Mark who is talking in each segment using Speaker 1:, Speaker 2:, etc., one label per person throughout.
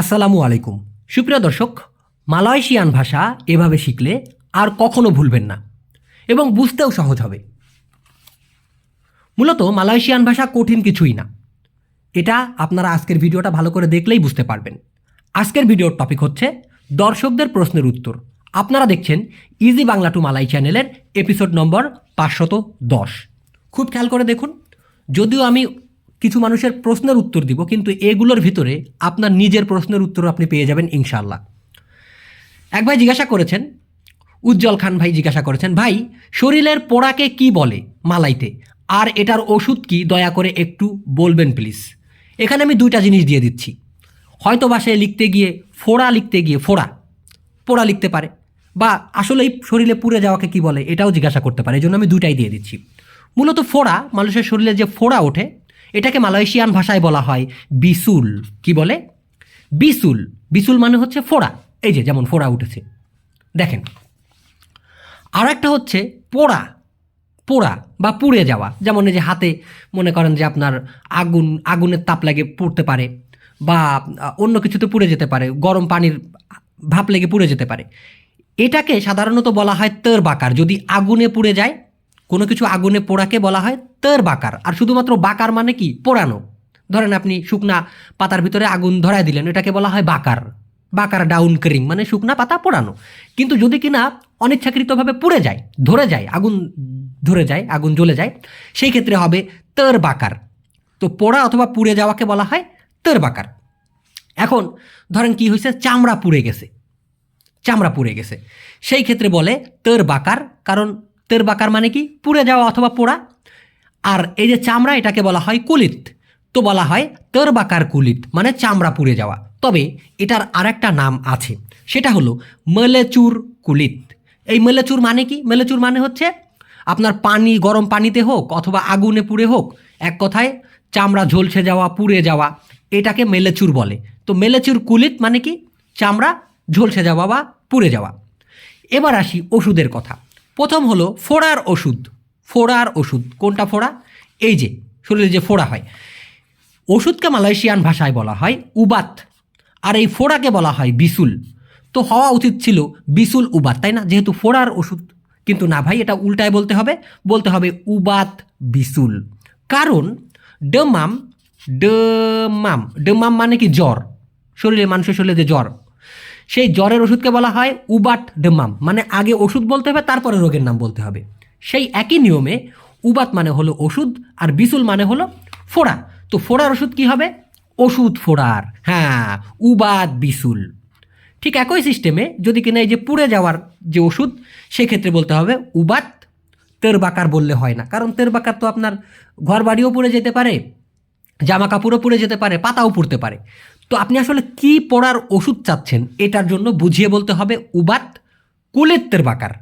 Speaker 1: আসসালামু আলাইকুম। সুপ্রিয় দর্শক, মালয়েশিয়ান ভাষা এভাবে শিখলে আর কখনো ভুলবেন না এবং বুঝতেও সহজ হবে। মূলত মালয়েশিয়ান ভাষা কঠিন কিছুই না। এটা আপনারা আজকের ভিডিওটা ভালো করে দেখলেই বুঝতে পারবেন। আজকের ভিডিওর টপিক হচ্ছে দর্শকদের প্রশ্নের উত্তর। আপনারা দেখছেন ইজি বাংলা টু মালাই চ্যানেলের এপিসোড নম্বর পাঁচশত দশ। খুব খেয়াল করে দেখুন। যদিও আমি কিছু মানুষের প্রশ্নের উত্তর দিব, কিন্তু এগুলোর ভিতরে আপনার নিজের প্রশ্নের উত্তর আপনি পেয়ে যাবেন ইনশাল্লাহ এক ভাই জিজ্ঞাসা করেছেন, উজ্জ্বল খান ভাই জিজ্ঞাসা করেছেন, ভাই, শরীরের পোড়াকে কি বলে মালাইতে? আর এটার ওষুধ কি? দয়া করে একটু বলবেন প্লিজ। এখানে আমি দুইটা জিনিস দিয়ে দিচ্ছি। হয়তো বা সে লিখতে গিয়ে ফোড়া লিখতে গিয়ে, ফোড়া, পোড়া লিখতে পারে, বা আসলেই শরীরে পুড়ে যাওয়াকে কি বলে এটাও জিজ্ঞাসা করতে পারে এই জন্য আমি দুইটাই দিয়ে দিচ্ছি। মূলত ফোড়া, মানুষের শরীরে যে ফোড়া ওঠে এটাকে মালয়েশিয়ান ভাষায় বলা হয় বিসুল। কি বলে? বিসুল। বিসুল মানে হচ্ছে ফোড়া। এই যে যেমন ফোড়া উঠেছে। দেখেন। আর একটা হচ্ছে পোড়া। পোড়া বা পুড়ে যাওয়া। যেমন এই যে হাতে মনে করেন যে আপনার আগুন, আগুনের তাপ লাগে পুড়তে পারে বা অন্য কিছুতে পুড়ে যেতে পারে, গরম পানির ভাপ লেগে পুড়ে যেতে পারে। এটাকে সাধারণত বলা হয় তর বাকার যদি আগুনে পুড়ে যায় কোনো কিছু আগুনে পোড়াকে বলা হয় তর বাকার। আর শুধুমাত্র বাকার মানে কি? পোড়ানো। ধরেন আপনি শুকনা পাতার ভিতরে আগুন ধরায় দিলেন, এটাকে বলা হয় বাকার। বাকার ডাউন ক্রিং মানে শুকনা পাতা পোড়ানো। কিন্তু যদি কিনা অনিচ্ছাকৃতভাবে পুড়ে যায়, ধরে যায়, আগুন ধরে যায়, আগুন জ্বলে যায়, সেই ক্ষেত্রে হবে তর বাকার। তো পোড়া অথবা পুড়ে যাওয়াকে বলা হয় তর বাকার। এখন ধরেন কি হয়েছে চামড়া পুড়ে গেছে। চামড়া পুড়ে গেছে। সেই ক্ষেত্রে বলে তের বাকার, কারণ তের বাকার মানে কি? পুড়ে যাওয়া অথবা পোড়া। আর এই যে চামড়া, এটাকে বলা হয় কুলিত। তো বলা হয় তের বাকার কুলিত মানে চামড়া পুড়ে যাওয়া। তবে এটার আরেকটা নাম আছে, সেটা হলো মেলেচুর কুলিত। এই মেলেচুর মানে কি? মেলেচুর মানে হচ্ছে আপনার পানি, গরম পানিতে হোক অথবা আগুনে পুড়ে হোক, এক কথায় চামড়া ঝলসে যাওয়া, পুড়ে যাওয়া, এটাকে মেলেচুর বলে। তো মেলেচুর কুলিত মানে কি? চামড়া ঝলসে যাওয়া বা পুড়ে যাওয়া। এবার আসি ওষুধের কথা। প্রথম হলো ফোড়ার ওষুধ। ফোড়ার ওষুধ। কোনটা ফোড়া? এই যে, শরীরে যে ফোড়া হয়। ওষুধকে মালয়েশিয়ান ভাষায় বলা হয় উবাত। আর এই ফোড়াকে বলা হয় বিসুল। তো হওয়া উচিত ছিল বিসুল উবাত, তাই না? যেহেতু ফোড়ার ওষুধ। কিন্তু না ভাই, এটা উল্টায় বলতে হবে। বলতে হবে উবাত বিসুল। কারণ ডমাম ডমাম ডমাম মানে কি জ্বর। শরীরে মানুষের শরীরে যে জ্বর সেই জ্বরের ওষুধকে বলা হয় উবাট ডেমাম। মানে আগে ওষুধ বলতে হবে, তারপরে রোগের নাম বলতে হবে। সেই একই নিয়মে উবাত মানে হলো ওষুধ আর বিসুল মানে হলো ফোড়া। তো ফোড়ার ওষুধ কি হবে? ওষুধ ফোড়ার। হ্যাঁ উবাত বিসুল। ঠিক একই সিস্টেমে যদি কিনা এই যে পুড়ে যাওয়ার যে ওষুধ, সেক্ষেত্রে বলতে হবে উবাত তের বাকার বললে হয় না। কারণ তের বাকার তো আপনার ঘর বাড়িও পুড়ে যেতে পারে জামা কাপড়ও পুড়ে যেতে পারে, পাতাও পুড়তে পারে। তো আপনি আসলে কি পড়ার ওষুধ চাচ্ছেন? এটার জন্য বুঝিয়ে বলতে হবে উবাত, কুলিত, তেরবাকার।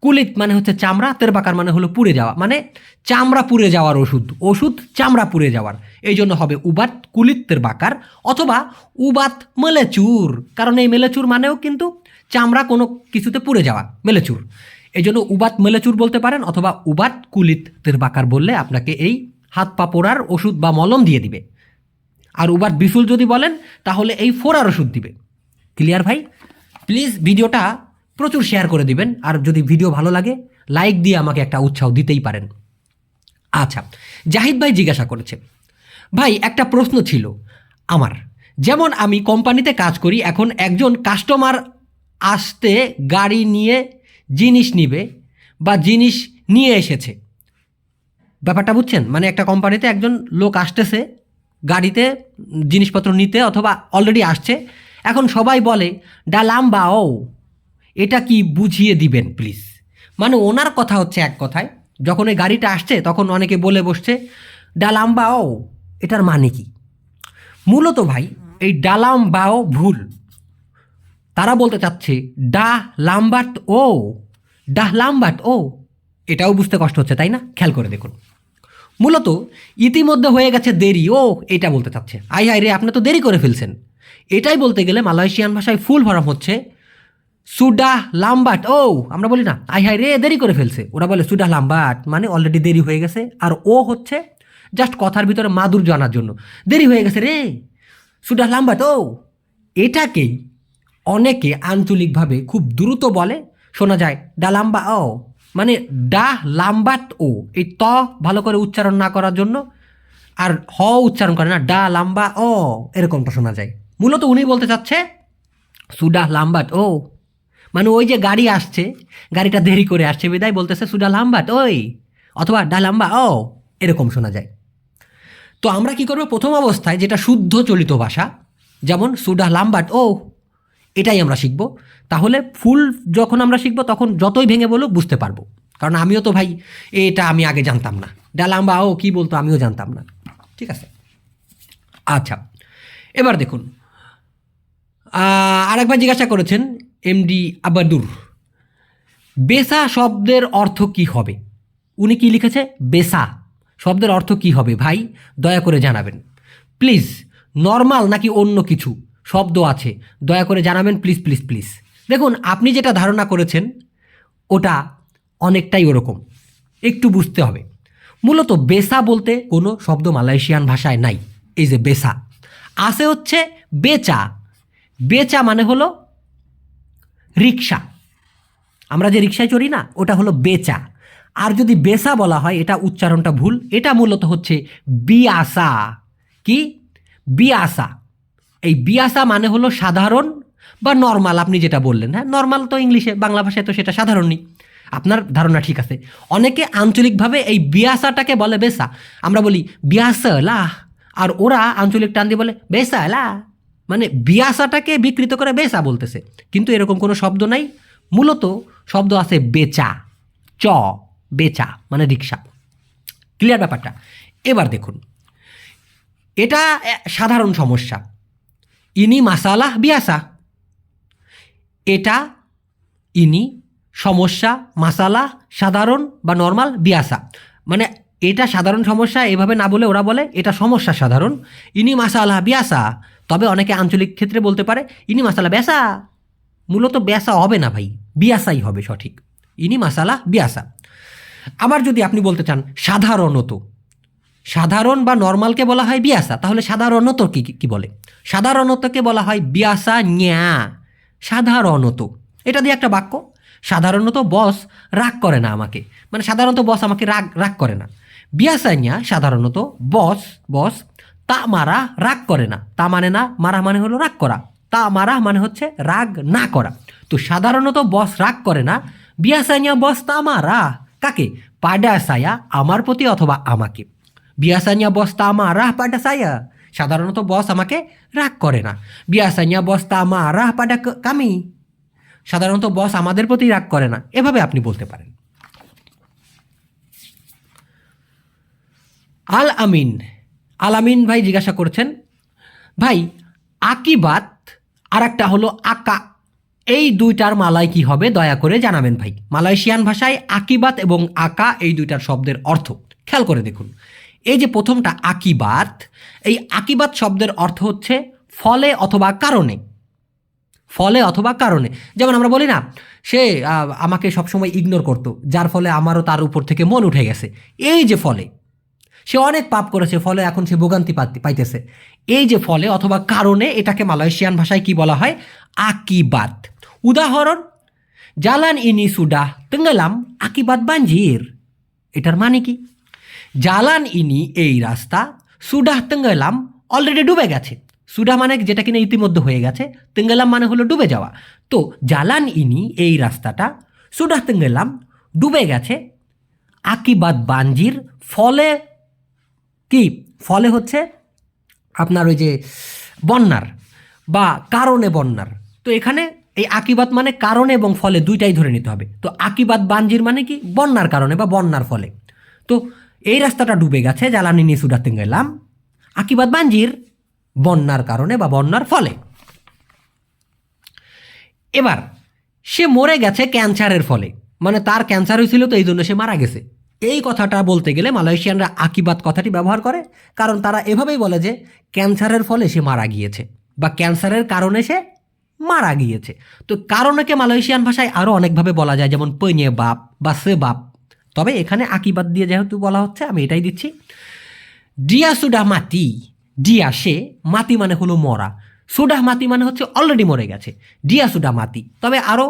Speaker 1: কুলিত মানে হচ্ছে চামড়া, তেরবাকার মানে হলো পুড়ে যাওয়া। মানে চামড়া পুড়ে যাওয়ার ওষুধ ওষুধ চামড়া পুড়ে যাওয়ার। এই জন্য হবে উবাত, কুলিত, তেরবাকার অথবা উবাত, মেলেচুর। কারণ এই মেলেচুর মানেও কিন্তু চামড়া কোনো কিছুতে পুড়ে যাওয়া, মেলেচুর। এই জন্য উবাত, মেলেচুর বলতে পারেন অথবা উবাত, কুলিত, তেরবাকার বললে আপনাকে এই হাত পা পোড়ার ওষুধ বা মলম দিয়ে দিবে। আর উবার বিসুল যদি বলেন, তাহলে এই ফোড়ার ওষুধ দিবে। ক্লিয়ার ভাই? প্লিজ ভিডিওটা প্রচুর শেয়ার করে দিবেন, আর যদি ভিডিও ভালো লাগে লাইক দিয়ে আমাকে একটা উৎসাহ দিতেই পারেন। আচ্ছা জাহিদ ভাই জিজ্ঞাসা করেছে, ভাই, একটা প্রশ্ন ছিল আমার। যেমন আমি কোম্পানিতে কাজ করি, এখন একজন কাস্টমার আসতে গাড়ি নিয়ে জিনিস নিবে বা জিনিস নিয়ে এসেছে। ব্যাপারটা বুঝছেন? মানে একটা কোম্পানিতে একজন লোক আসতেছে গাড়িতে জিনিসপত্র নিতে অথবা অলরেডি আসছে। এখন সবাই বলে ডালাম বা ও, এটা কি বুঝিয়ে দিবেন প্লিজ মানে ওনার কথা হচ্ছে এক কথায়, যখন এই গাড়িটা আসছে তখন অনেকে বলে বসছে ডালাম বা ও, এটার মানে কি? মূলত ভাই, এই ডালাম বাও ভুল। তারা বলতে চাচ্ছে, ডা লাম্বাট ও ডাহ লাম্বাট ও। এটাও বুঝতে কষ্ট হচ্ছে, তাই না? খেয়াল করে দেখুন। মূলত ইতিমধ্যে হয়ে গেছে দেরি। ও এটা বলতে চাচ্ছে। আই হাই রে, আপনি তো দেরি করে ফেলছেন। এটাই বলতে গেলে মালয়েশিয়ান ভাষায় ফুল ফর্ম হচ্ছে সুডা লাম্বাট। ও, আমরা বলি না আই হাই রে, দেরি করে ফেলছে। ওরা বলে সুডা লাম্বাট মানে অলরেডি দেরি হয়ে গেছে। আর ও হচ্ছে জাস্ট কথার ভিতরে মাদুর্য আনার জন্য। দেরি হয়ে গেছে রে, সুডা লাম্বাট, ও। এটাকেই অনেকে আঞ্চলিকভাবে খুব দ্রুত বলে, শোনা যায়, ডা লাম্বা, ও। মানে ডা লাম্বাট ও, এই ত ভালো করে উচ্চারণ না করার জন্য, আর হ উচ্চারণ করে না, ডা লাম্বা ও এরকমটা শোনা যায়। মূলত উনি বলতে চাচ্ছে, সুডা লাম্বাট ও। মানে ওই যে গাড়ি আসছে, গাড়িটা দেরি করে আসছে বিদায়, বলতেছে সুডা লাম্বাট, ওই, অথবা ডা লাম্বা ও এরকম শোনা যায়। তো আমরা কি করব? প্রথম অবস্থায় যেটা শুদ্ধ চলিত ভাষা, যেমন সুডা লাম্বাট ও, এটাই আমরা শিখব। তাহলে ফুল যখন আমরা শিখব, তখন যতই ভেঙে বলুক বুঝতে পারব। কারণ আমিও তো ভাই, এটা আমি আগে জানতাম না। ডা লাম্বা ও কী বলতো, আমিও জানতাম না। ঠিক আছে? আচ্ছা এবার দেখুন। আরেকবার জিজ্ঞাসা করেছেন এমডি আবাদুর। বেসা শব্দের অর্থ কি হবে? উনি কি লিখেছে? বেসা। শব্দের অর্থ কি হবে ভাই? দয়া করে জানাবেন। প্লিজ, নর্মাল নাকি অন্য কিছু? শব্দ আছে। দয়া করে জানাবেন, প্লিজ প্লিজ প্লিজ। দেখুন, আপনি যেটা ধারণা করেছেন, ওটা অনেকটাই ওরকম। একটু বুঝতে হবে। মূলত বেসা বলতে কোনো শব্দ মালয়েশিয়ান ভাষায় নাই। এই যে বেসা। আছে হচ্ছে বেচা। বেচা মানে হলো রিক্সা আমরা যে রিক্সায় চড়ি না, ওটা হলো বেচা। আর যদি বেসা বলা হয়, এটা উচ্চারণটা ভুল। এটা মূলত হচ্ছে বিয়াসা। কি? বিয়াসা। এই বিয়াসা মানে হলো সাধারণ বা নর্মাল আপনি যেটা বললেন হ্যাঁ? নর্মাল তো ইংলিশে বাংলা ভাষায় তো সেটা সাধারণই আপনার ধারণা ঠিক আছে। অনেকে আঞ্চলিকভাবে এই বিয়াসাটাকে বলে বেসা। আমরা বলি বিয়াসলা, আর ওরা আঞ্চলিক টান দিয়ে বলে বেসালা। মানে বিয়াসাটাকে বিকৃত করে বেসা বলতেছে। কিন্তু এরকম কোনো শব্দ নাই। মূলত শব্দ আছে বেচা, চ, বেচা মানে রিক্সা। ক্লিয়ার ব্যাপারটা? এবার দেখুন। এটা সাধারণ সমস্যা। ইনি মাসালাহ বিয়াসা। এটা ইনি, সমস্যা, মাসালা, সাধারণ বা নর্মাল বিয়াসা। মানে এটা সাধারণ সমস্যা, এভাবে না বলে ওরা বলে, এটা সমস্যা সাধারণ। ইনি মাসালা বিয়াসা। তবে অনেকে আঞ্চলিক ক্ষেত্রে বলতে পারে, ইনি মাসালা ব্যাসা। মূলত ব্যাসা হবে না ভাই, বিয়াসাই হবে সঠিক। ইনি মাসালা বিয়াসা। আবার যদি আপনি বলতে চান, সাধারণত। সাধারণ বা নর্মালকে বলা হয় বিয়াসা, তাহলে সাধারণত কি কি বলে? সাধারণতকে বলা হয় বিয়াসা ন্যা। সাধারণত। এটা দিয়ে একটা বাক্য, সাধারণত বস রাগ করে না আমাকে। মানে সাধারণত বস আমাকে রাগ রাগ করে না। বিয়াসা ন্যা সাধারণত বস বস, তা মারা রাগ করে না। তা মানে না, মারা মানে হলো রাগ করা। তা মারা মানে হচ্ছে রাগ না করা। তো সাধারণত বস রাগ করে না বিয়াসাইয়া বস তা মারা কাকে? পাডা সায়া আমার প্রতি অথবা আমাকে। বিয়াসাইয়া বস তা মারা পাডা সায়া সাধারণত বস আমাকে রাগ করে না। বিয়াসাইয়া বস তা মারা পাডা কামি। সাধারণত বস আমাদের প্রতি রাগ করে না। এভাবে আপনি বলতে পারেন। আল আমিন। আল আমিন ভাই জিজ্ঞাসা করছেন, ভাই, আকিবাত আর একটা হলো আকা। এই দুইটার মালায় কি হবে? দয়া করে জানাবেন ভাই। মালয়েশিয়ান ভাষায় আকিবাত এবং আকা এই দুইটার শব্দের অর্থ। খেয়াল করে দেখুন। এই যে প্রথমটা আকিবাত, এই আকিবাত শব্দের অর্থ হচ্ছে ফলে অথবা কারণে। ফলে অথবা কারণে। যেমন আমরা বলি না, সে আমাকে সবসময় ইগনোর করতো, যার ফলে আমারও তার উপর থেকে মন উঠে গেছে। এই যে ফলে, সে অনেক পাপ করেছে, ফলে এখন সে ভোগান্তি পাইতেছে। এই যে ফলে অথবা কারণে এটাকে মালয়েশিয়ান ভাষায় কি বলা হয়? আকিবাত। উদাহরণ, জালান ইনি সুডা তেঙ্গেলাম আকিবাত বাঞ্জির। এটার মানে কি? জালান ইনি এই রাস্তা, সুডাহ তেঙ্গেলাম অলরেডি ডুবে গেছে। সুডা মানে যেটা কিনা ইতিমধ্যে হয়ে গেছে, তেঙ্গেলাম মানে হলো ডুবে যাওয়া। তো জালান ইনি এই রাস্তাটা, সুডাহ তেঙ্গেলাম ডুবে গেছে আকিবাদ বাঞ্জির ফলে কি? ফলে হচ্ছে আপনার ওই যে বন্যার বা কারণে বন্যার। তো এখানে এই আকিবাত মানে কারণে এবং ফলে দুইটাই ধরে নিতে হবে। তো আকিবাত বাঞ্জির মানে কি? বন্যার কারণে বা বন্যার ফলে। তো এই রাস্তাটা ডুবে গেছে, জ্বালানি নিয়ে সুডাতে গেলাম। আকিবাত বাঞ্জির বন্যার কারণে বা বন্যার ফলে। এবার, সে মরে গেছে ক্যান্সারের ফলে। মানে তার ক্যান্সার হয়েছিল তো এই জন্য সে মারা গেছে। এই কথাটা বলতে গেলে মালয়েশিয়ানরা আকিবাত কথাটি ব্যবহার করে, কারণ তারা এভাবেই বলে যে ক্যান্সারের ফলে সে মারা গিয়েছে বা ক্যান্সারের কারণে সে মারা গিয়েছে। তো কারণকে মালয়েশিয়ান ভাষায় আরও অনেকভাবে বলা যায়, যেমন পৈনে বাপ বা সে বাপ। তবে এখানে আকিবাত দিয়ে যেহেতু বলা হচ্ছে, আমি এটাই দিচ্ছি। ডিয়া সুডা মাটি ডিয়া সে। মাতি মানে হলো মরা। সুডা মাতি মানে হচ্ছে অলরেডি মরে গেছে। ডিয়া সুডা মাতি। তবে আরও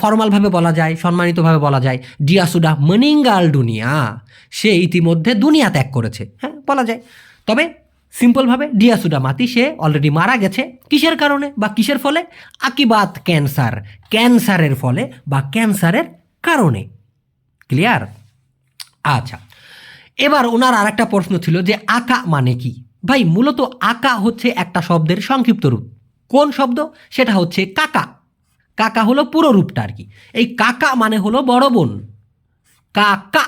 Speaker 1: ফর্মালভাবে বলা যায়, সম্মানিতভাবে বলা যায়, ডিয়া সুডা মনিঙ্গাল দুনিয়া। সে ইতিমধ্যে দুনিয়া ত্যাগ করেছে। হ্যাঁ বলা যায়। তবে সিম্পলভাবে, ডিয়া সুডা মাতি, সে অলরেডি মারা গেছে। কিসের কারণে বা কিসের ফলে? আকিবাত ক্যান্সার। ক্যান্সারের ফলে বা ক্যান্সারের কারণে। ক্লিয়ার আচ্ছা। এবার ওনার আর একটা প্রশ্ন ছিল যে আকা মানে কি? ভাই, মূলত আকা হচ্ছে একটা শব্দের সংক্ষিপ্ত রূপ। কোন শব্দ? সেটা হচ্ছে কাকা। কাকা হলো পুরো রূপটা আর কি। এই কাকা মানে হলো বড় বোন। কাকা।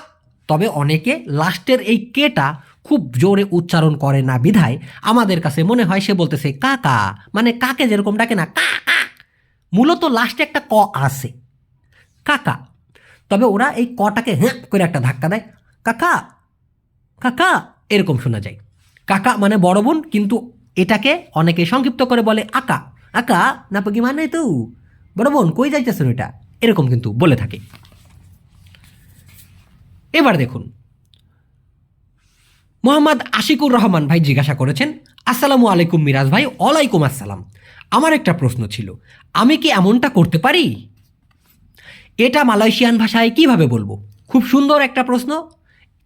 Speaker 1: তবে অনেকে লাস্টের এই কেটা খুব জোরে উচ্চারণ করে না বিধায় আমাদের কাছে মনে হয় সে বলতেছে কাকা। মানে কাকে যেরকম ডাকে না কা মূলত লাস্টে একটা ক আসে কাকা। তবে ওরা এই কটাকে হ্যাঁ করে একটা ধাক্কা দেয়। কাকা কাকা, এরকম শোনা যায়। কাকা মানে বড় বোন, কিন্তু এটাকে অনেকে সংক্ষিপ্ত করে বলে আকা। আকা না পাকি মানে তো। বড় বোন, কই যাইতেছেন এটা? এরকম কিন্তু বলে থাকে। এবার দেখুন। মোহাম্মদ আশিকুর রহমান ভাই জিজ্ঞাসা করেছেন, আসসালামু আলাইকুম মিরাজ ভাই, ওয়ালাইকুম আসসালাম। আমার একটা প্রশ্ন ছিল, আমি কি এমনটা করতে পারি? এটা মালয়েশিয়ান ভাষায় কীভাবে বলব? খুব সুন্দর একটা প্রশ্ন।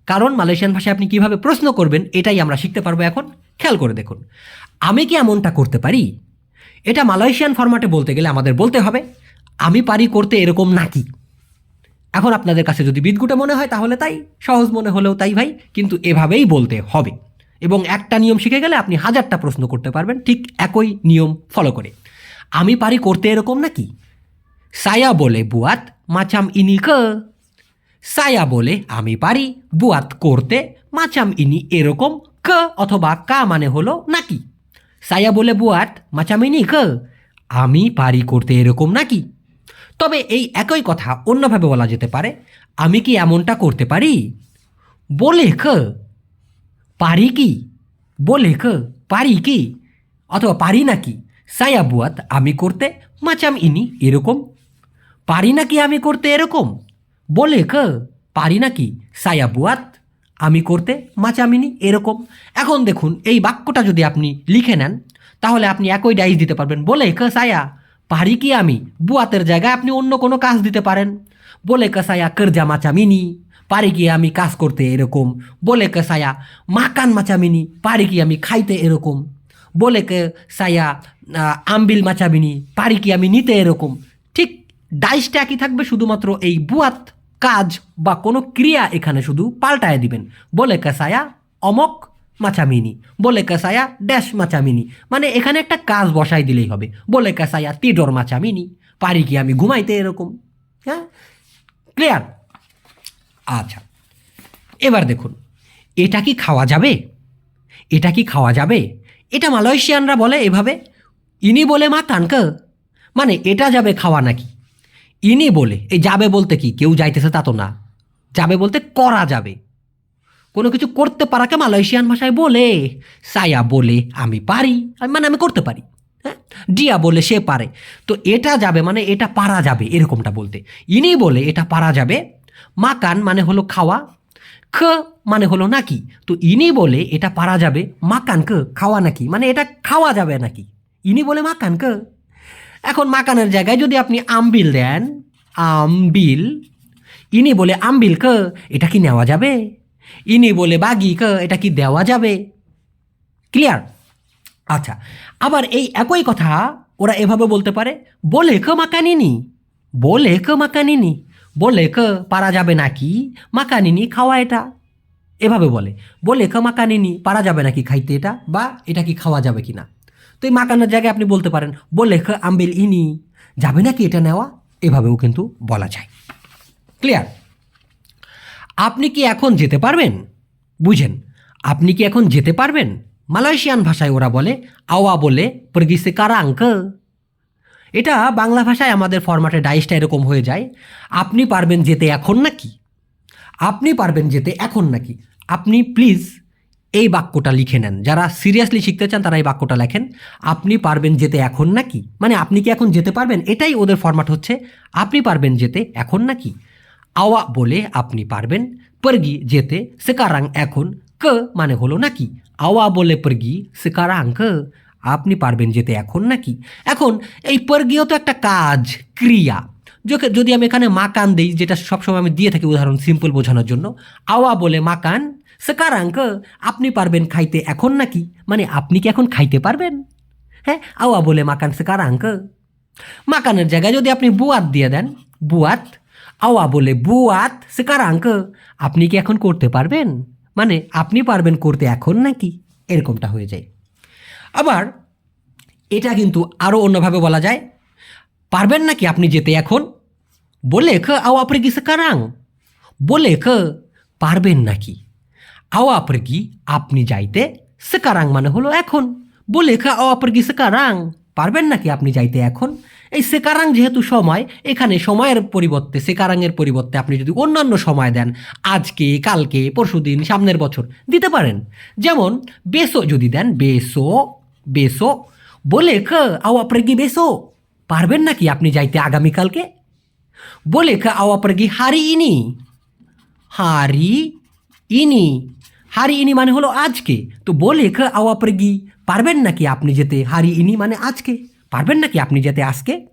Speaker 1: কারণ মালয়েশিয়ান ভাষায় আপনি কীভাবে প্রশ্ন করবেন, এটাই আমরা শিখতে পারব এখন। খেয়াল করে দেখুন, আমি কি এমনটা করতে পারি? এটা মালয়েশিয়ান ফরম্যাটে বলতে গেলে আমাদের বলতে হবে, আমি পারি করতে এরকম নাকি? এখন আপনাদের কাছে যদি বিদগুটে মনে হয়, তাহলে তাই, সহজ মনে হলেও তাই ভাই, কিন্তু এভাবেই বলতে হবে। এবং একটা নিয়ম শিখে গেলে আপনি হাজারটা প্রশ্ন করতে পারবেন, ঠিক একই নিয়ম ফলো করে। আমি পারি করতে এরকম নাকি? সায়া বলে বুয়াত মাচাম ইনি কে সায়া বলে আমি পারি বুয়াত করতে মাচাম ইনি এরকম ক অথবা কা মানে হলো নাকি সায়া বলে বুয়াত মাচাম ইনি কে আমি পারি করতে এরকম নাকি তবে এই একই কথা অন্যভাবে বলা যেতে পারে আমি কি এমনটা করতে পারি বলে ক পারি কি বলে ক পারি কি অথবা পারি নাকি সায়া বুয়াত আমি করতে মাচাম ইনি এরকম পারি নাকি আমি করতে এরকম? বলে ক, পারি নাকি? সায়া বুয়াত, আমি করতে মাচামিনি এরকম। এখন দেখুন, এই বাক্যটা যদি আপনি লিখে নেন, তাহলে আপনি একই ডাইস দিতে পারবেন। বলে ক, সায়া, পারি কি আমি? বুয়াতের জায়গায় আপনি অন্য কোনো কাজ দিতে পারেন। বলে ক, সায়া, কর্জা মাচামিনি, পারি কি আমি কাজ করতে এরকম। বলে কে, সায়া, মাকান মাচামিনি, পারি কি আমি খাইতে এরকম। বলে কে, সায়া আম্বিল মাচামিনি, পারি কি আমি নিতে এরকম। ঠিক ডাইসটা একই থাকবে, শুধুমাত্র এই বুয়াত কাজ বা কোনো ক্রিয়া এখানে শুধু পাল্টায় দিবেন। বলে কে সায়া অমক মাচামিনি বলে কে সায়া ড্যাশ মাচামিনি মানে এখানে একটা কাজ বসাই দিলেই হবে। বলে কে সায়া তিডর মাচামিনি পারি কি আমি ঘুমাইতে এরকম? হ্যাঁ? ক্লিয়ার? আচ্ছা এবার দেখুন, এটা কি খাওয়া যাবে? এটা কি খাওয়া যাবে? এটা মালয়েশিয়ানরা বলে এভাবে। ইনি বলে মা কানক মানে এটা যাবে খাওয়া নাকি? ইনি বলে, এই যাবে বলতে কি? কেউ যাইতেছে তা তো না। যাবে বলতে করা যাবে। কোনো কিছু করতে পারাকে মালয়েশিয়ান ভাষায় বলে, সায়া বলে আমি পারি, আমি- মানে আমি করতে পারি। হ্যাঁ? ডিয়া বলে সে পারে। তো এটা যাবে মানে এটা পারা যাবে এরকমটা বলতে। ইনি বলে এটা পারা যাবে, মাকান মানে হলো খাওয়া, খ মানে হলো নাকি। তো ইনি বলে এটা পারা যাবে মাকান ক খাওয়া নাকি মানে এটা খাওয়া যাবে নাকি। ইনি বলে মাকান ক এখন মাকানের জায়গায় যদি আপনি আমবিল দেন, আমবিল, ইনি বলে আমবিল ক, এটা কি নেওয়া যাবে? ইনি বলে বাগি ক, এটা কি দেওয়া যাবে? ক্লিয়ার আচ্ছা আবার এই একই কথা ওরা এভাবে বলতে পারে, বলে ক মাকানিনি বলে ক মাকানিনি বলে ক পারা যাবে নাকি? মাকানিনি খাওয়া এটা। এভাবে বলে বলে ক মাকানিনি পারা যাবে নাকি খাইতে এটা? বা এটা কি খাওয়া যাবে কি না তো এই মাকানের জায়গায় আপনি বলতে পারেন বলে আম্বিল ইনি। যাবে নাকি এটা নেওয়া? এভাবেও কিন্তু বলা যায়। ক্লিয়ার আপনি কি এখন যেতে পারবেন? বুঝেন, আপনি কি এখন যেতে পারবেন? মালয়েশিয়ান ভাষায় ওরা বলে, আওয়া বলে, প্রগিসে কারাঙ্ক এটা বাংলা ভাষায় আমাদের ফরম্যাটে ডাইসটা এরকম হয়ে যায়, আপনি পারবেন যেতে এখন নাকি? আপনি পারবেন যেতে এখন নাকি? আপনি প্লিজ এই বাক্যটা লিখে নেন। যারা সিরিয়াসলি শিখতে চান, তারা এই বাক্যটা লেখেন। আপনি পারবেন যেতে এখন নাকি? মানে আপনি কি এখন যেতে পারবেন? এটাই ওদের ফরম্যাট হচ্ছে, আপনি পারবেন যেতে এখন নাকি? আওয়া বলে আপনি পারবেন, পরগি যেতে সেকারাং এখন ক মানে হলো নাকি? আওয়া বলে পর্গি ক, আপনি পারবেন যেতে এখন নাকি? এখন, এই পর্গিও তো একটা কাজ, ক্রিয়া। যদি আমি এখানে মাকান দিই, যেটা সবসময় আমি দিয়ে থাকি উদাহরণ সিম্পল বোঝানোর জন্য, আওয়া বলে মাকান সেকারাঙ্ক, আপনি পারবেন খাইতে এখন নাকি? মানে আপনি কি এখন খাইতে পারবেন? হ্যাঁ আওয়া বলে মাকান সেকারাঙ্ক। মাকানের জায়গায় যদি আপনি বুয়াত দিয়ে দেন, বুয়াত, আওয়া বলে বুয়াত সেকারাঙ্ক, আপনি কি এখন করতে পারবেন? মানে আপনি পারবেন করতে এখন নাকি? এরকমটা হয়ে যায়। আবার এটা কিন্তু আরও অন্যভাবে বলা যায়, পারবেন নাকি আপনি যেতে এখন? বলে খ আওয়া pergi sekarang বলে খ পারবেন নাকি? আওয়া pergi আপনি যাইতে sekarang মানে হলো এখন। বলে খা pergi sekarang পারবেন নাকি আপনি যাইতে এখন? এই সেকারাং যেহেতু সময়, এখানে সময়ের পরিবর্তে, সেকারাংয়ের পরিবর্তে আপনি যদি অন্যান্য সময় দেন, আজকে, কালকে, পরশুদিন, সামনের বছর, দিতে পারেন। যেমন, বেসো যদি দেন, বেসো বেসো, বলে খ আওয়া pergi বেসো, পারবেন নাকি আপনি যাইতে আগামীকালকে? boleh ke awak হারি hari হারি Hari ini. ইনি মানে হলো আজকে। তো বলে কে আওয়া pergi পারবেন নাকি আপনি যেতে? hari ইনি মানে আজকে। পারবেন নাকি আপনি যেতে আজকে?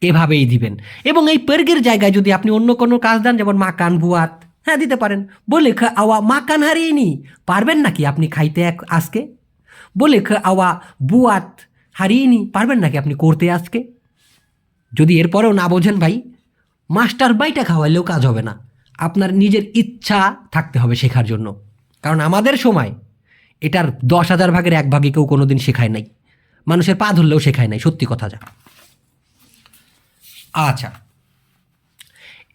Speaker 1: এভাবেই দিবেন। এবং এই পের্গের জায়গায় যদি আপনি অন্য কোনো কাজ দেন, যেমন মাকান, ভুয়াত হ্যাঁ দিতে পারেন। বলে খা আওয়া মাকান হারিয়ে পারবেন নাকি আপনি খাইতে এক- আজকে? বলে খা আওয়া বুয়াত হারিয়ে পারবেন নাকি আপনি করতে আজকে? যদি এরপরেও না বোঝেন ভাই, মাস্টার বাইটা খাওয়াইলেও কাজ হবে না। আপনার নিজের ইচ্ছা থাকতে হবে শেখার জন্য। কারণ আমাদের সময় এটার দশ হাজার ভাগের এক ভাগে কেউ কোনোদিন শেখায় নাই। মানুষের পা ধরলেও শেখায় নাই, সত্যি কথা যা। আচ্ছা।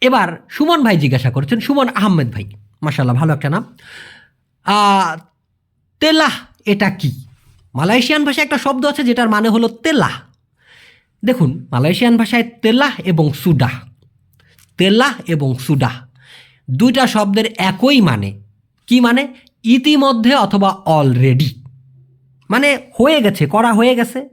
Speaker 1: এবার সুমন ভাই জিজ্ঞাসা করছেন, সুমন আহমেদ ভাই মাসাল্লাহ ভালো একটা নাম। তেলাহ, এটা কি? মালয়েশিয়ান ভাষায় একটা শব্দ আছে যেটার মানে হলো তেলাহ। দেখুন, মালয়েশিয়ান ভাষায় তেলাহ এবং সুডাহ। তেলাহ এবং সুডাহ, দুইটা শব্দের একই মানে। কি মানে? ইতিমধ্যে অথবা অলরেডি মানে হয়ে গেছে, করা হয়ে গেছে।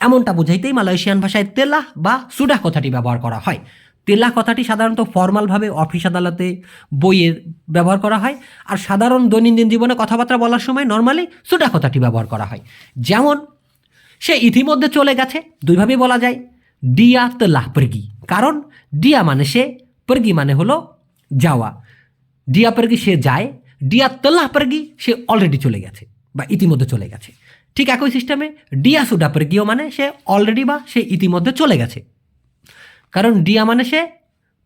Speaker 1: এমনটা বোঝাইতেই মালয়েশিয়ান ভাষায় তেলাহ বা সুডাহ কথাটি ব্যবহার করা হয়। তেলা কথাটি সাধারণত ফর্মালভাবে অফিস আদালতে, বইয়ে ব্যবহার করা হয়। আর সাধারণ দৈনন্দিন জীবনে কথাবার্তা বলার সময় নর্মালি সুডাহ কথাটি ব্যবহার করা হয়। যেমন, সে ইতিমধ্যে চলে গেছে, দুইভাবেই বলা যায়। ডিয়া তেলাহ পর্গি। কারণ, ডিয়া মানে সে, পর্গি মানে হলো যাওয়া। ডিয়া পর্গি সে যায় ডিয়া তেলাহ পর্গি সে অলরেডি চলে গেছে বা ইতিমধ্যে চলে গেছে। ঠিক একই সিস্টেমে ডিয়া সুডা পর্গিও মানে সে অলরেডি বা সে ইতিমধ্যে চলে গেছে। কারণ ডিয়া মানে সে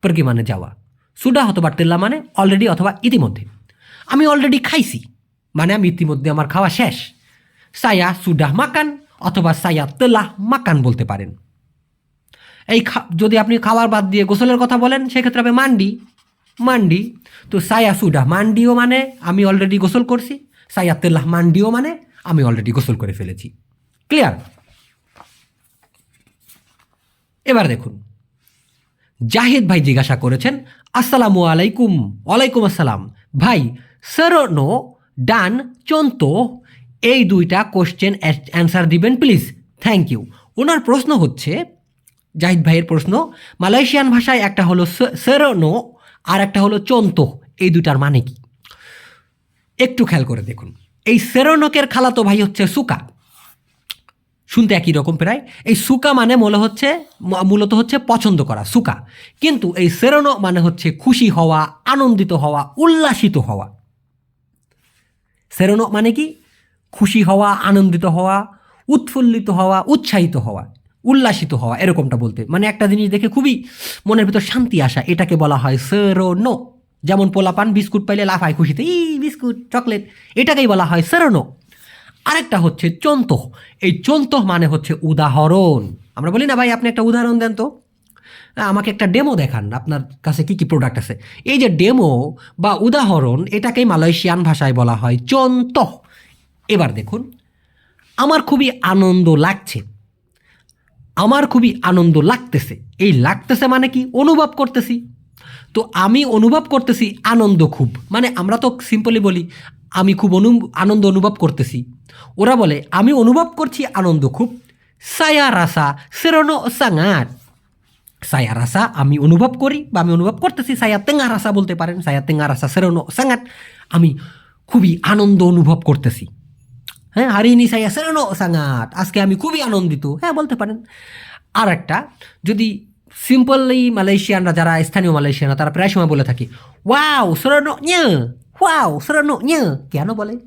Speaker 1: পর্গি মানে যাওয়া। সুডা অথবা তেল্লা মানে অলরেডি অথবা ইতিমধ্যে। আমি অলরেডি খাইছি মানে আমি ইতিমধ্যে আমার খাওয়া শেষ। সায়া সুডাহ মাকান অথবা সায়া তেলাহ মাকান বলতে পারেন। এই যদি আপনি খাবার বাদ দিয়ে গোসলের কথা বলেন, সেক্ষেত্রে হবে মান্ডি। মান্ডি। তো সায়া সুডা, মান্ডিও মানে আমি অলরেডি গোসল করছি সায়া তেলাহ মান্ডিও মানে আমি অলরেডি গোসল করে ফেলেছি। ক্লিয়ার এবার দেখুন। জাহিদ ভাই জিজ্ঞাসা করেছেন, আসসালামু আলাইকুম, ওয়ালাইকুম আসসালাম। ভাই সেরনো ডান, চন্ত, এই দুইটা কোশ্চেন অ্যান্সার দিবেন প্লিজ থ্যাংক ইউ ওনার প্রশ্ন হচ্ছে, জাহিদ ভাইয়ের প্রশ্ন, মালয়েশিয়ান ভাষায় একটা হলো সেরনো আর একটা হলো চন্ত। এই দুটার মানে কি? একটু খেয়াল করে দেখুন। এই সেরোনকের খালাতো ভাই হচ্ছে সুকা। শুনতে একই রকম প্রায়। এই সুকা মানে মনে হচ্ছে, মূলত হচ্ছে পছন্দ করা সুকা। কিন্তু এই সেরোনো মানে হচ্ছে খুশি হওয়া, আনন্দিত হওয়া, উল্লাসিত হওয়া। সেরোনো মানে কি? খুশি হওয়া, আনন্দিত হওয়া, উৎফুল্লিত হওয়া, উৎসাহিত হওয়া। উল্লাসিত হওয়া, এরকমটা বলতে। মানে একটা জিনিস দেখে খুবই মনের ভিতর শান্তি আসা, এটাকে বলা হয় সেরোনো যেমন পোলাপান বিস্কুট পাইলে লাফায় খুশিতে, ই, বিস্কুট, চকলেট। এটাকেই বলা হয় সেরোনো আরেকটা হচ্ছে চন্ত এই চন্ত মানে হচ্ছে উদাহরণ। আমরা বলি, না ভাই, আপনি একটা উদাহরণ দেন তো। আমাকে একটা ডেমো দেখান, আপনার কাছে কি কি প্রোডাক্ট আছে? এই যে ডেমো বা উদাহরণ, এটাকেই মালয়েশিয়ান ভাষায় বলা হয় চন্ত এবার দেখুন, আমার খুবই আনন্দ লাগছে। আমার খুবই আনন্দ লাগতেছে। এই লাগতেছে মানে কি? অনুভব করতেছি। তো আমি অনুভব করতেছি আনন্দ খুব। মানে আমরা তো সিম্পলি বলি, আমি খুব অনু, আনন্দ অনুভব করতেছি। ওরা বলে, আমি অনুভব করছি আনন্দ খুব। সায়া রাসা সেরনো সাঙাট সায়া রাসা আমি অনুভব করি বা আমি অনুভব করতেছি, সায়া তেঙ্গা রাসা বলতে পারেন, সায়া তেঙ্গা রাসা সেরনো সাঙাট আমি খুবই আনন্দ অনুভব করতেছি। হ্যাঁ হারিনি সাইয়া সেরানো সাঙ্গাত। আজকে আমি খুবই আনন্দিত। হ্যাঁ বলতে পারেন। আর একটা যদি সিম্পলি মালয়েশিয়ানরা যারা, স্থানীয় মালয়েশিয়ানরা তারা প্রায় সময় বলে থাকি ওয়াও সেরানো nye ওয়াও সেরানো nye কেন বলে?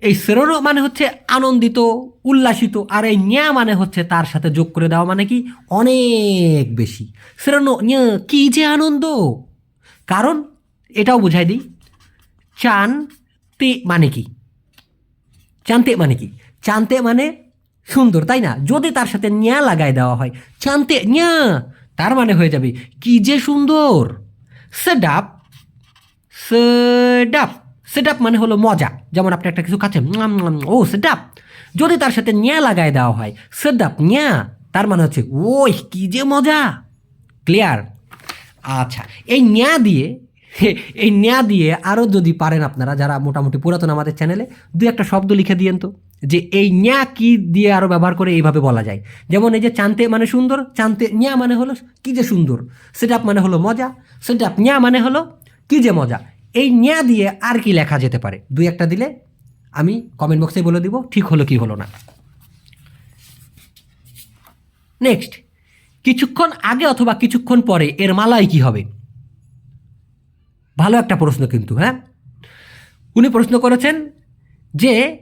Speaker 1: এই সেরোনো মানে হচ্ছে আনন্দিত, উল্লাসিত, আর এই ন্যা মানে হচ্ছে তার সাথে যোগ করে দেওয়া মানে কি? অনেক বেশি। সেরোনো ন্যা কি যে আনন্দ! কারণ, এটাও বুঝাই দিই, চান তে মানে কি? চান্তে মানে কি? চান্তে মানে সুন্দর, তাই না? যদি তার সাথে ন্যা লাগাই দেওয়া হয়, চান্তে, ন্যা, তার মানে হয়ে যাবে কি যে সুন্দর? সেডাপ সেডাপ সেটআপ মানে হলো মজা। যেমন আপনি একটা কিছু খাচ্ছেন ও সেটআপ যদি তার সাথে ন্যা লাগায় দেওয়া হয় সেটআপ ন্যা, তার মানে হচ্ছে ওই কি যে মজা! ক্লিয়ার? আচ্ছা এই ন্যা দিয়ে এই ন্যা দিয়ে আরও যদি পারেন আপনারা, যারা মোটামুটি পুরাতন আমাদের চ্যানেলে দুই একটা শব্দ লিখে দিয়েন তো, যে এই ন্যা কি দিয়ে আরও ব্যবহার করে এইভাবে বলা যায়। যেমন এই যে চান্তে মানে সুন্দর, চান্তে ন্যা মানে হলো কি যে সুন্দর, সেটআপ মানে হলো মজা, সেটআপ ন্যা মানে হলো কি যে মজা। এই ন্যা দিয়ে আর কি লেখা যেতে পারে? দুই একটা দিলে আমি কমেন্ট বক্সে বলে দিব, ঠিক হলো কি হলো না। নেক্সট কিছুক্ষণ আগে অথবা কিছুক্ষণ পরে এর মালায় কি হবে? ভালো একটা প্রশ্ন কিন্তু হ্যাঁ? উনি প্রশ্ন করেছেন যে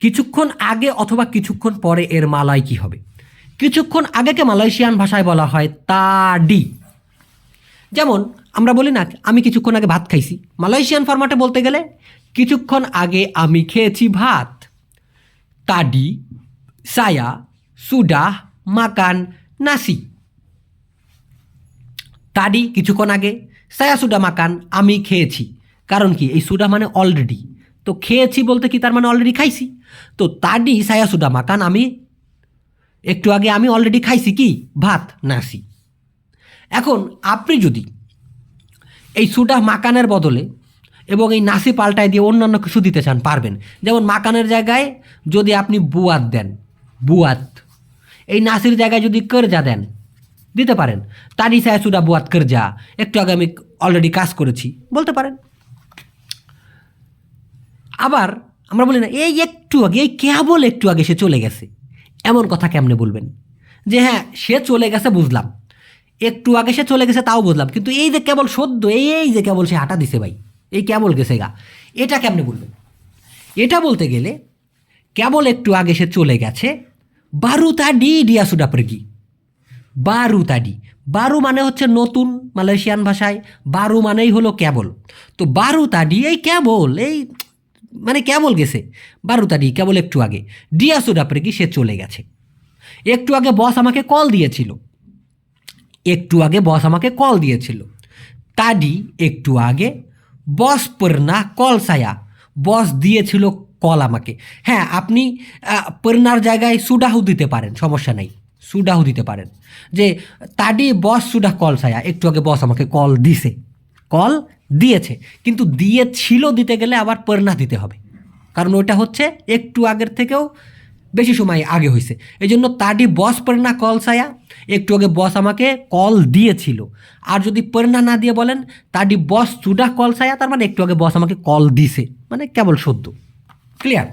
Speaker 1: কিছুক্ষণ আগে অথবা কিছুক্ষণ পরে এর মালাই কি হবে? কিছুক্ষণ আগেকে মালয়েশিয়ান ভাষায় বলা হয় তাডি যেমন, আমরা বলি না, আমি কিছুক্ষণ আগে ভাত খাইছি। মালয়েশিয়ান ফরম্যাটে বলতে গেলে, কিছুক্ষণ আগে আমি খেয়েছি ভাত। তাডি সায়া, সুডাহ, মাকান, নাসি। তাডি কিছুক্ষণ আগে সায়া সুডা মাকান আমি খেয়েছি। কারণ কি? এই সুডা মানে অলরেডি তো খেয়েছি বলতে কি তার মানে অলরেডি খাইছি? তো তাডি সায়া সুডা মাকান আমি একটু আগে আমি অলরেডি খাইছি কি? ভাত, নাসি। এখন আপনি যদি এই সুডা মাকানের বদলে এবং এই নাসি পাল্টায় দিয়ে অন্যান্য কিছু দিতে চান, পারবেন। যেমন মাকানের জায়গায় যদি আপনি বুয়াত দেন, বুয়াত। এই নাসির জায়গায় যদি করজা দেন দিতে পারেন। তারি সায় সুডা বুয়াত করজা। একটু আগে আমি অলরেডি কাজ করেছি। বলতে পারেন। আবার আমরা বলি না, এই একটু আগে, এই কেবল একটু আগে সে চলে গেছে। এমন কথা কেমনে বলবেন? যে হ্যাঁ সে চলে গেছে বুঝলাম। একটু আগে সে চলে গেছে তাও বুঝলাম। কিন্তু এই যে কেবল সদ্য, এই যে কেবল সে হাঁটা দিছে ভাই, এই কেবল গেছে গা। এটা কেমনে বলবেন? এটা বলতে গেলে, কেবল একটু আগে সে চলে গেছে, বারুতা ডি ডিয়াসুডা প্রগি। বারুতাডি বারু মানে হচ্ছে নতুন মালয়েশিয়ান ভাষায়, বারু মানেই হলো কেবল তো বারুতাডি এই কেবল এই মানে কেবল গেছে। বারুতাডি কেবল একটু আগে। ডিয়াসুডা প্রগি, সে চলে গেছে। একটু আগে বস আমাকে কল দিয়েছিল। একটু আগে বস আমাকে কল দিয়েছিল। তাডি, একটু আগে, বস পর্না কল সায়া। বস দিয়েছিল কল আমাকে। হ্যাঁ আপনি পর্নার জায়গায় সুডাহু দিতে পারেন, সমস্যা নেই। সুডাহু দিতে পারেন। যে, তাডি, বস সুডা কল সায়া। একটু আগে বস আমাকে কল দিছে। কল দিয়েছে। কিন্তু দিয়েছিল দিতে গেলে আবার পর্না দিতে হবে। কারণ ওটা হচ্ছে একটু আগের থেকেও বেশি সময় আগে হয়েছে এই জন্য তাডি, বস, পর্না, কল সায়া। একটু আগে বস আমাকে কল দিয়েছিল। আর যদি পর্না না দিয়ে বলেন, তাডি, বস, সুডা, কল সায়া, তার মানে একটু আগে বস আমাকে কল দিছে। মানে কেবল সদ্য। ক্লিয়ার?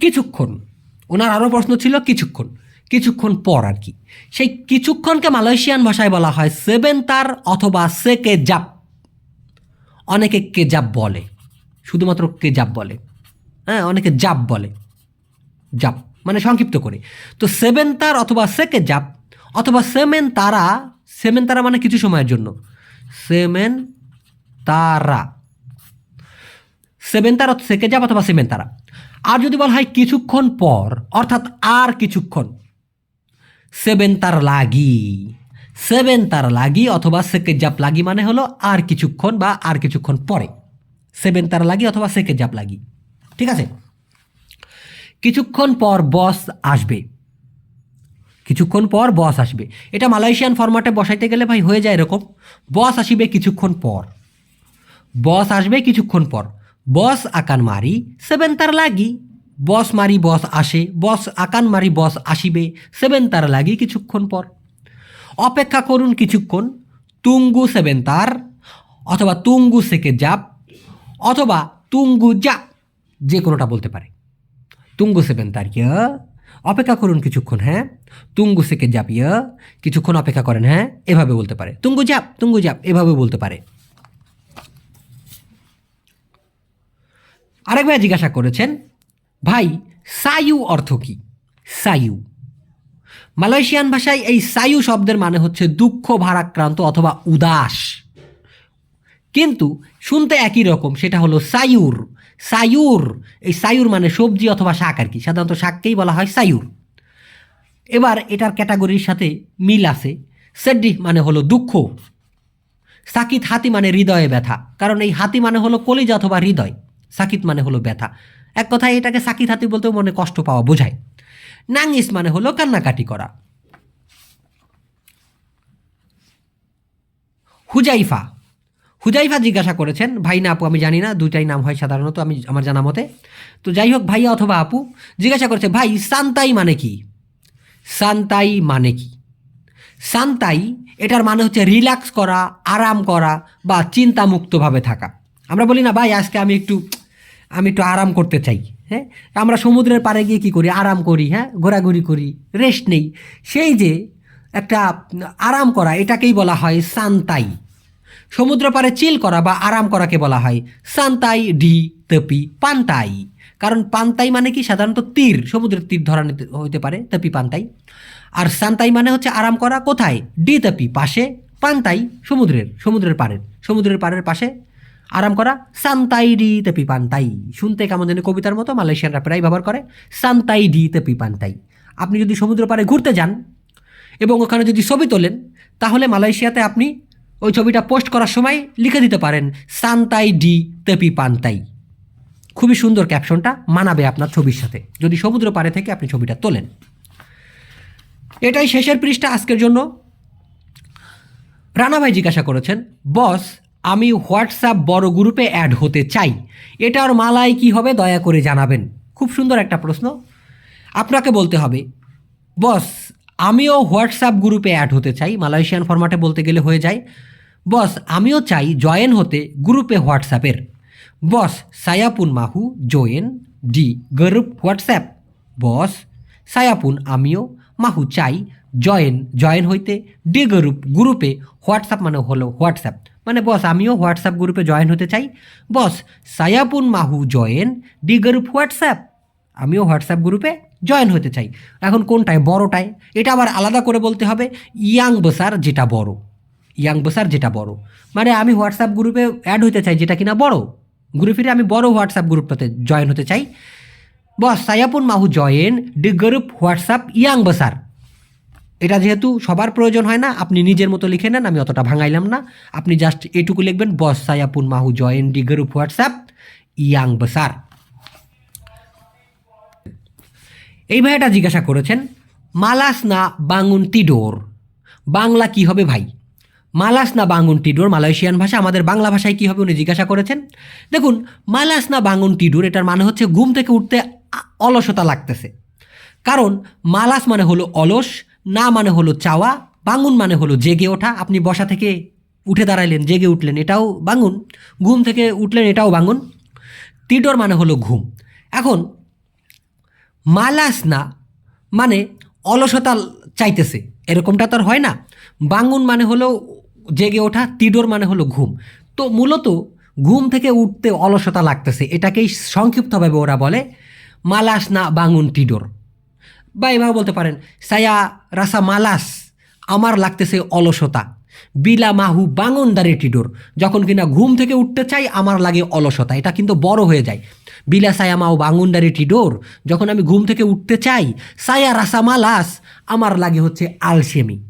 Speaker 1: কিছুক্ষণ ওনার আরও প্রশ্ন ছিল কিছুক্ষণ কিছুক্ষণ পর আর কি। সেই কিছুক্ষণকে মালয়েশিয়ান ভাষায় বলা হয় সেভেন তার অথবা সেকে জাপ। অনেকে কেজাব বলে, শুধুমাত্র কেজাব বলে। হ্যাঁ অনেকে জাপ বলে, জাপ মানে সংক্ষিপ্ত করে। তো সেভেন তার অথবা সেকে জাপ, অথবা সেমেন তারা সেমেন তারা মানে কিছু সময়ের জন্য। সেমেন তারা সেভেন তারা সেকে জাপ অথবা সেমেন তারা আর যদি বলা হয় কিছুক্ষণ পর, অর্থাৎ আর কিছুক্ষণ, সেভেন তার লাগি, সেভেন তার লাগি অথবা সেকে জাপ লাগি মানে হলো আর কিছুক্ষণ বা আর কিছুক্ষণ পরে। সেভেন তার লাগি অথবা সেকে জাপ লাগি। ঠিক আছে? কিছুক্ষণ পর বস আসবে। কিছুক্ষণ পর বস আসবে। এটা মালয়েশিয়ান ফরম্যাটে বসাইতে গেলে ভাই হয়ে যায় এরকম। বস আসিবে কিছুক্ষণ পর। বস আসবে কিছুক্ষণ পর। বস আকান মারি সেভেন তার লাগি বস মারি বস আসে বস আকান মারি বস আসিবে সেভেন তার লাগি কিছুক্ষণ পর। অপেক্ষা করুন কিছুক্ষণ। তুঙ্গু সেবেন্তার অথবা তুঙ্গু সেকে জাপ অথবা তুঙ্গু জাপ যে কোনোটা বলতে পারে। তুঙ্গু সেবেন্তার ইয়া অপেক্ষা করুন কিছুক্ষণ হ্যাঁ? তুঙ্গু সেকে জাপ ইয়া কিছুক্ষণ অপেক্ষা করেন হ্যাঁ? এভাবে বলতে পারে। তুঙ্গু জাপ তুঙ্গু জাপ এভাবে বলতে পারে। আরেক ভাই জিজ্ঞাসা করেছেন, ভাই, সায়ু অর্থ কি? সায়ু। মালয়েশিয়ান ভাষায় এই সায়ু শব্দের মানে হচ্ছে দুঃখ, ভারাক্রান্ত অথবা উদাস। কিন্তু শুনতে একই রকম, সেটা হলো সায়ুর। সায়ুর, এই সায়ুর মানে সবজি অথবা শাক আর কি, সাধারণত শাককেই বলা হয় সায়ুর। এবার এটার ক্যাটাগরির সাথে মিল আছে। সেড্ডি মানে হলো দুঃখ। সাকিত হাতি মানে হৃদয়ে ব্যথা। কারণ এই হাতি মানে হলো কলিজা অথবা হৃদয়। সাকিত মানে হলো ব্যথা। এক কথায় এটাকে সাকিত হাতি বলতেও মনে কষ্ট পাওয়া, বোঝায়। নাঙ্গিস মানে হলো কান্নাকাটি করা। হুজাইফা। হুজাইফা জিজ্ঞাসা করেছেন, ভাই না আপু, আমি জানি না, দুইটাই নাম হয় সাধারণত, আমি আমার জানা মতে। তো যাই হোক, ভাইয়া অথবা আপু জিজ্ঞাসা করেছে, ভাই, সান্তাই মানে কি? সান্তাই মানে কি? সান্তাই, এটার মানে হচ্ছে রিল্যাক্স করা, আরাম করা বা চিন্তামুক্তভাবে থাকা। আমরা বলি না, ভাই, আজকে আমি একটু আমি একটু আরাম করতে চাই হ্যাঁ? আমরা সমুদ্রের পাড়ে গিয়ে কী করি? আরাম করি হ্যাঁ? ঘোরাঘুরি করি, রেস্ট নেই। সেই যে একটা আরাম করা, এটাকেই বলা হয় সান্তাই। সমুদ্র পাড়ে চিল করা বা আরাম করাকে বলা হয় সান্তাই ডি তপি পান্তাই। কারণ পান্তাই মানে কি? সাধারণত তীর, সমুদ্রের তীর ধরা হইতে পারে, তপি পান্তাই। আর সান্তাই মানে হচ্ছে আরাম করা কোথায়? ডি তপি পাশে পান্তাই সমুদ্রের সমুদ্রের পাড়ের সমুদ্রের পাড়ের পাশে আরাম করা, সান্তাই ডি তেপি পান্তাই শুনতে কেমন জানি কবিতার মতো, মালয়েশিয়ানরা প্রায় ব্যবহার করে, সান্তাই ডি তেপি পান্তাই আপনি যদি সমুদ্র পাড়ে ঘুরতে যান এবং ওখানে যদি ছবি তোলেন, তাহলে মালয়েশিয়াতে আপনি ওই ছবিটা পোস্ট করার সময় লিখে দিতে পারেন, সান্তাই ডি তেপি পান্তাই খুবই সুন্দর ক্যাপশনটা মানাবে আপনার ছবির সাথে, যদি সমুদ্র পাড়ে থেকে আপনি ছবিটা তোলেন। এটাই শেষের পৃষ্ঠা আজকের জন্য। রানা ভাই জিজ্ঞাসা করেছেন, বস আমি হোয়াটসঅ্যাপ বড় গ্রুপে অ্যাড হতে চাই। এটার মালায় কি হবে দয়া করে জানাবেন। খুব সুন্দর একটা প্রশ্ন। আপনাকে বলতে হবে, বস, আমিও হোয়াটসঅ্যাপ গ্রুপে অ্যাড হতে চাই। মালয়েশিয়ান ফরম্যাটে বলতে গেলে হয়ে যায়, বস, আমিও চাই জয়েন হতে গ্রুপে হোয়াটসঅ্যাপের। বস, সায়াপুন মাহু, join the group WhatsApp. Boss, সায়াপুন, আমিও মাহু চাই জয়েন জয়েন হইতে ডি গ্রুপ, গ্রুপে হোয়াটসঅ্যাপ মানে হলো হোয়াটসঅ্যাপ। মানে বস, আমিও হোয়াটসঅ্যাপ গ্রুপে জয়েন হতে চাই। বস, সায়াপুন মাহু জয়েন ডি গ্রুপ হোয়াটসঅ্যাপ, আমিও হোয়াটসঅ্যাপ গ্রুপে জয়েন হতে চাই। এখন কোনটায়? বড়টায়। এটা আবার আলাদা করে বলতে হবে, ইয়াং বসার যেটা বড়। ইয়াং বসার যেটা বড়। মানে আমি হোয়াটসঅ্যাপ গ্রুপে অ্যাড হতে চাই যেটা কিনা বড়। ঘুরে ফিরে আমি বড় হোয়াটসঅ্যাপ গ্রুপটাতে জয়েন হতে চাই। বস, সায়াপুন মাহু join the group WhatsApp, young বসার। এটা যেহেতু সবার প্রয়োজন হয় না, আপনি নিজের মতো লিখে নেন, আমি অতটা ভাঙাইলাম না। আপনি জাস্ট এটুকু লিখবেন, বস সায়াপুন মাহু join the group WhatsApp, young বসার। এই ভাইটা জিজ্ঞাসা করেছেন, মালাস না বাঙ্গুন টিডোর বাংলা কি হবে ভাই? মালাস না বাঙ্গুন টিডোর মালয়েশিয়ান ভাষা, আমাদের বাংলা ভাষায় কি হবে? উনি জিজ্ঞাসা করেছেন। দেখুন, মালাস না বাঙ্গুন টিডোর এটার মানে হচ্ছে ঘুম থেকে উঠতে অলসতা লাগতেছে। কারণ মালাস মানে হলো অলস না মানে হলো চাওয়া, বাঙ্গুন মানে হলো জেগে ওঠা। আপনি বসা থেকে উঠে দাঁড়াইলেন, জেগে উঠলেন, এটাও বাঙুন ঘুম থেকে উঠলেন, এটাও বাঙুন টিডোর মানে হলো ঘুম। এখন মালাস না মানে অলসতা চাইতেছে, এরকমটা তো আর হয় না। বাঙ্গুন মানে হলো জেগে ওঠা তিডোর মানে হলো ঘুম। তো মূলত ঘুম থেকে উঠতে অলসতা লাগতেছে, এটাকেই সংক্ষিপ্তভাবে ওরা বলে মালাস না বাঙ্গুন টিডোর বা এভাবে বলতে পারেন, সায়া রাসা মালাস, আমার লাগতেছে অলসতা। বিলা মাহু বাঙ্গনদারে টিডোর, যখন কিনা ঘুম থেকে উঠতে চাই, আমার লাগে অলসতা। এটা কিন্তু বড় হয়ে যায়। বিলা সায়া মাহু বাঙ্গুন্ডারে টিডোর, যখন আমি ঘুম থেকে উঠতে চাই, সায়া রাসা মালাস, আমার লাগে হচ্ছে আলসেমি।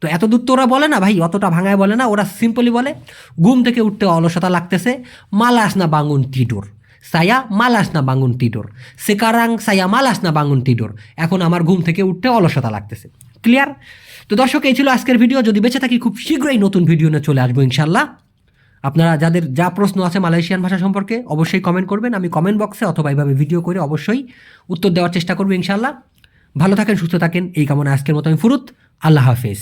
Speaker 1: তো এত দূর তো ওরা বলে না ভাই, অতটা ভাঙায় বলে না, ওরা সিম্পলি বলে, ঘুম থেকে উঠতে অলসতা লাগতেছে, মালাস না বাঙ্গুন টিডোর। সায়া মালাস না বাঙ্গুন টিডোর সেকারাং সায়া মালাস না বাঙ্গুন টিডোর এখন আমার ঘুম থেকে উঠতে অলসতা লাগতেছে। ক্লিয়ার তো দর্শক, এই ছিল আজকের ভিডিও। যদি বেঁচে থাকি, খুব শীঘ্রই নতুন ভিডিও নিয়ে চলে আসব ইনশাল্লাহ আপনারা যাদের, যা প্রশ্ন আছে মালয়েশিয়ান ভাষা সম্পর্কে অবশ্যই কমেন্ট করবেন। আমি কমেন্ট বক্সে অথবা এইভাবে ভিডিও করে অবশ্যই উত্তর দেওয়ার চেষ্টা করব ইনশাল্লাহ ভালো থাকেন, সুস্থ থাকেন। এই কামনা আজকের মতো আমি ফুরুত। আল্লাহ হাফেজ।